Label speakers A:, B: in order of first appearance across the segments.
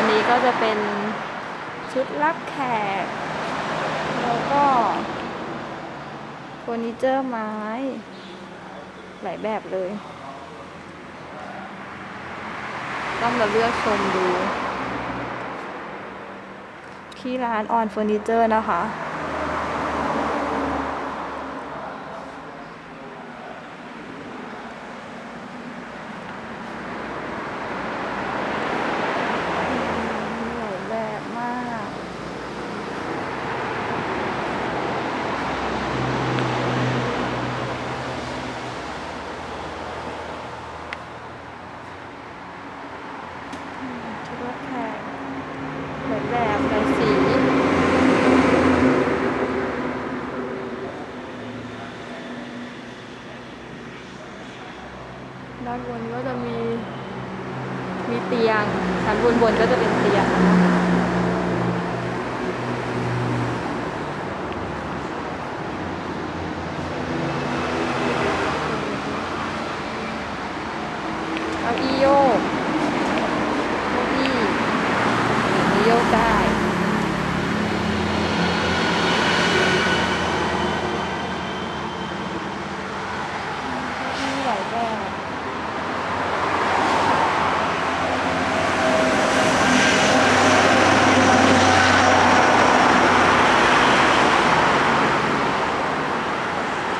A: ันนี้ก็จะเป็นชุดรับแขก แล้วก็เฟอร์นิเจอร์ไม้ หลายแบบเลย ต้องมาเลือกชมดู ที่ร้านออนเฟอร์นิเจอร์นะคะ หลายแบบมาก ชุดรักแขกหลายแบบหลายสีด้านบนก็จะมีมีเตียงชั้นบนบนก็จะเป็นเตียงนะคะเก้าอี้โยกเก้าอี้อย่างนี้โยกได้ มีหลายแบบ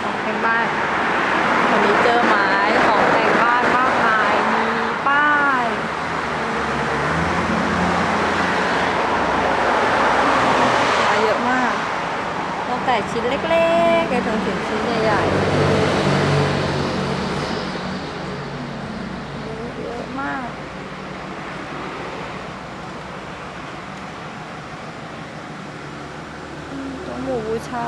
A: ของแต่งบ้านเฟอร์นิเจอร์ไม้ของแต่งบ้านมากมาย มีป้ายมาเยอะมาก ตั้ง แต่ชิ้นเล็กๆไปจนถึงชิ้นใหญ่ๆเยอะมากอืมตัวหมูบูชา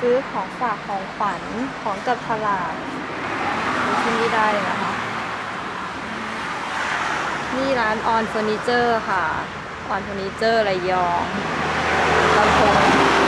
A: ซื้อของฝากของขวัญของจับฉลากที่นี่ได้เลยนะคะ นี่ร้านออนเฟอร์นิเจอร์ค่ะออนเฟอร์นิเจอร์ระยองลำโพง